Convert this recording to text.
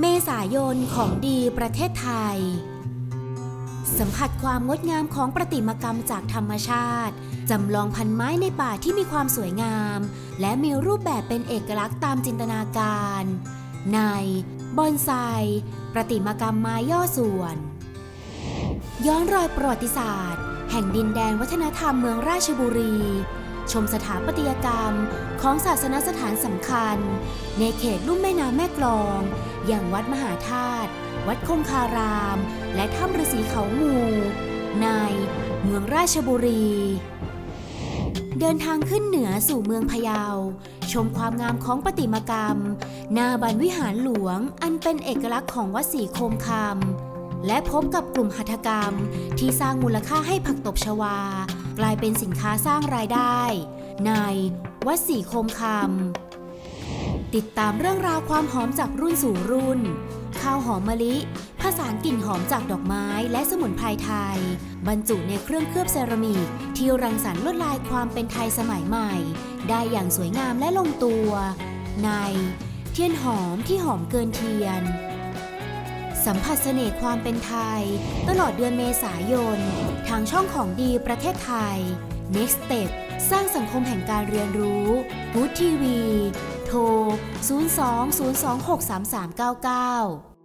เมษายนของดีประเทศไทย สัมผัสความงดงามของประติมากรรมจากธรรมชาติ จำลองพันไม้ในป่าที่มีความสวยงาม และมีรูปแบบเป็นเอกลักษณ์ตามจินตนาการ ในบอนไซประติมากรรมไม้ย่อส่วน ย้อนรอยประวัติศาสตร์ แห่งดินแดนวัฒนธรรมเมืองราชบุรี ชมสถาปัตยกรรมของศาสนสถานสำคัญ ในเขตลุ่มแม่น้ำแม่กลอง อย่างวัดมหาธาตุ วัดคงคาราม และถ้ำฤาษีเขางู ในเมืองราชบุรี เดินทางขึ้นเหนือสู่เมืองพะเยา ชมความงามของประติมากรรมหนาบันวิหารหลวง อันเป็นเอกลักษณ์ของวัดศรีโคมคำ และพบกับกลุ่มหัตถกรรม ที่สร้างมูลค่าให้ผักตบชวา กลายเป็นสินค้าสร้างรายได้ ในวัดศรีโคมคำ ติดตามเรื่องราวความหอมจากรุ่นสู่รุ่น ข้าวหอมมะลิผสานกลิ่นหอมจากดอกไม้และสมุนไพรไทย บรรจุในเครื่องเคลือบเซรามิก ที่รังสรรค์ลวดลายความเป็นไทยสมัยใหม่ ได้อย่างสวยงามและลงตัว ใน เทียนหอมที่หอมเกินเทียน สัมผัสเสน่ห์ความเป็นไทย ตลอดเดือนเมษายน ทางช่องของดีประเทศไทย Next Step สร้างสังคมแห่งการเรียนรู้บูธทีวีโทร 02 026 3399